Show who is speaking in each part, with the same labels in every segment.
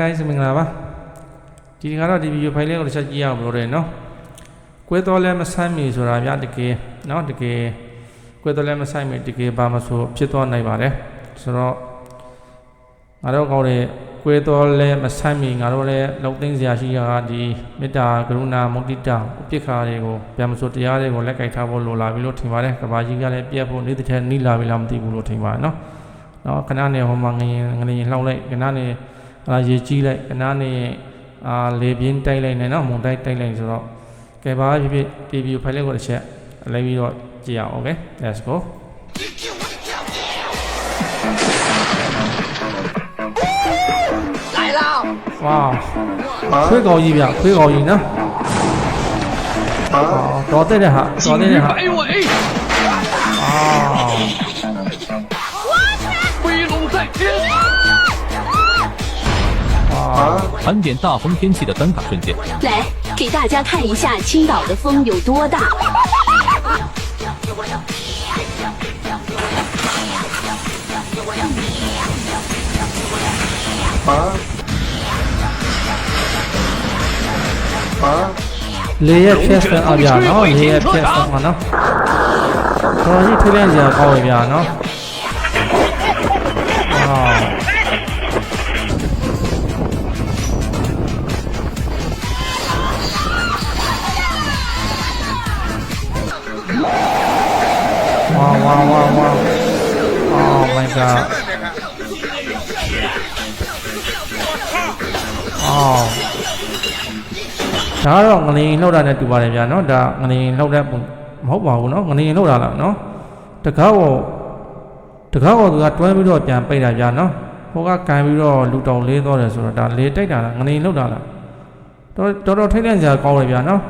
Speaker 1: guys မင်္ဂလာပါဒီတခါတော့ဒီဗီဒီယိုဖိုင်လေးကိုတစ်ချက်ကြည့်ရအောင်လို့ရတယ်နော်ကွဲတော်လဲမဆိုင်မီဆိုတာဗျာတကယ်နော်တကယ်ကွဲတော်လဲမဆိုင်မီတကယ်ဘာမဆိုဖြစ်သွားနိုင်ပါတယ်ဆိုတော့ငါတို့ကောင်းတဲ့ကွဲတော်လဲမဆိုင်မီငါတို့လည်းလုံသိမ်းစရာရှိရာဒီမေတ္တာကရုဏာမုဒိတာဥပိ္ပခာတွေကိုဗျာမဆိုတရားတွေကိုလက်ကိုက်ထားဖို့လိုလာပြီလို့ထင်ပါတယ်ကဘာကြီးကလည်းပြတ်ဖို့နေ့တစ်ထက်နီးလာပြီလားမသိဘူးလို့ထင်ပါတယ်နော်နော်ခဏနေဟိုမှာငရင်ငရင်လှောက်လိုက်ခဏနေ အာရေကြီးလိုက်ကနားနေအာလေပြင်းတိုက်လိုက်နေနော်မုန်တိုက်တိုက်လိုက်ဆိုတော့ကဲပါဖြစ်ဖြစ် TV file ကိုတစ်ချက်လဲပြီးတော့ကြည့်ရအောင် okay let's go ဝါခွေးကောင်ကြီးဗျခွေးကောင်ကြီးနော်တော်တဲ့တဲ့ဟာတော်တဲ့တဲ့ဟာအာ
Speaker 2: 盘点大风天气的单卡瞬间。
Speaker 3: 来，给大家看一下青岛的风有多大。
Speaker 1: လေရဲ့ဖြက်စံအပြနော်လေရဲ့ဖြက်စံမှာနော်တော်ကြီးထွေးလန်းစရာကောင်းပြီဗျာနော်ဝါ ဝါဝါဝါဝါ Oh my god အော်ဒါကတော့ငလင်လှုပ်တာနဲ့တူပါတယ်ဗျာနော်ဒါငလင်လှုပ်တဲ့ပုံမဟုတ်ပါဘူးနော်ငလင်လှုပ်တာလားနော်တကားကိုတကားကိုသူကတွဲပြီးတော့ပြန်ပိတ်တာဗျာနော်ဟိုကကန်ပြီးတော့လူတောင်လေးသွားတယ်ဆိုတော့ဒါလေတိုက်တာလားငလင်လှုပ်တာလားတော်တော်တော်ထိတ်လန့်စရာကောင်းတယ်ဗျာနော်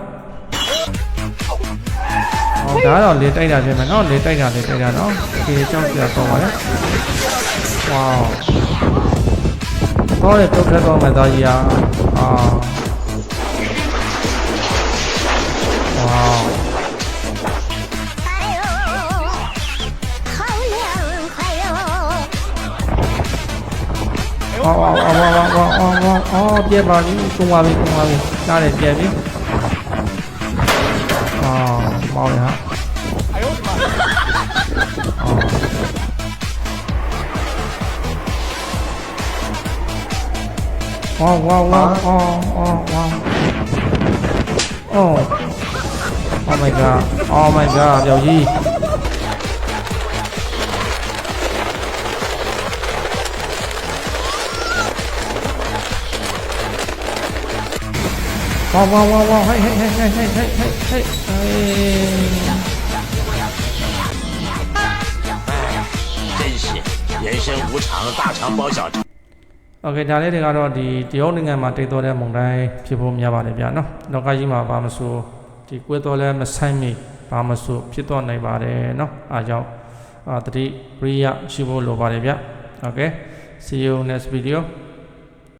Speaker 1: အောင်ဒါတော့လေတိုက်တာပြင်မယ်နော်လေတိုက်တာလေတိုက်တာနော်ဒီကြောက်ကြောက်ပေါ်ပါလေဝေါတော့လေတုတ်ခတ်တော့မယ်သားကြီးอ่ะအာဝေါအော်အော်အော်အော်အော်အော်အော်ပြပါပြီကုံပါပြီကုံပါပြီကြားတယ်ပြန်ပြီ เมาเลยฮะว้าวว้าวว้าวว้าวว้าวว้โอ้ oh my god oh my god เดี๋ยวยี่ ဝါဝါဝါဝါဟဲ့ဟဲ့ဟဲ့ဟဲ့ဟဲ့ဟဲ့ဟဲ့ဟဲ့အေး
Speaker 4: 真是人生无常，大肠包小肠。
Speaker 1: โอเคဒါလေးတွေကတော့ဒီတရုတ်နိုင်ငံမှာတိတ်တော်တဲ့မုန်တိုင်းဖြစ်ဖို့များပါတယ်ဗျာနော်လောကကြီးမှာဘာမဆိုဒီကွဲတော်လဲမဆိုင်မိဘာမဆိုဖြစ်တော့နိုင်ပါတယ်နော်အားကြောင့်အာတတိပရိယရှိဖို့လိုပါတယ်ဗျာ okay see you next video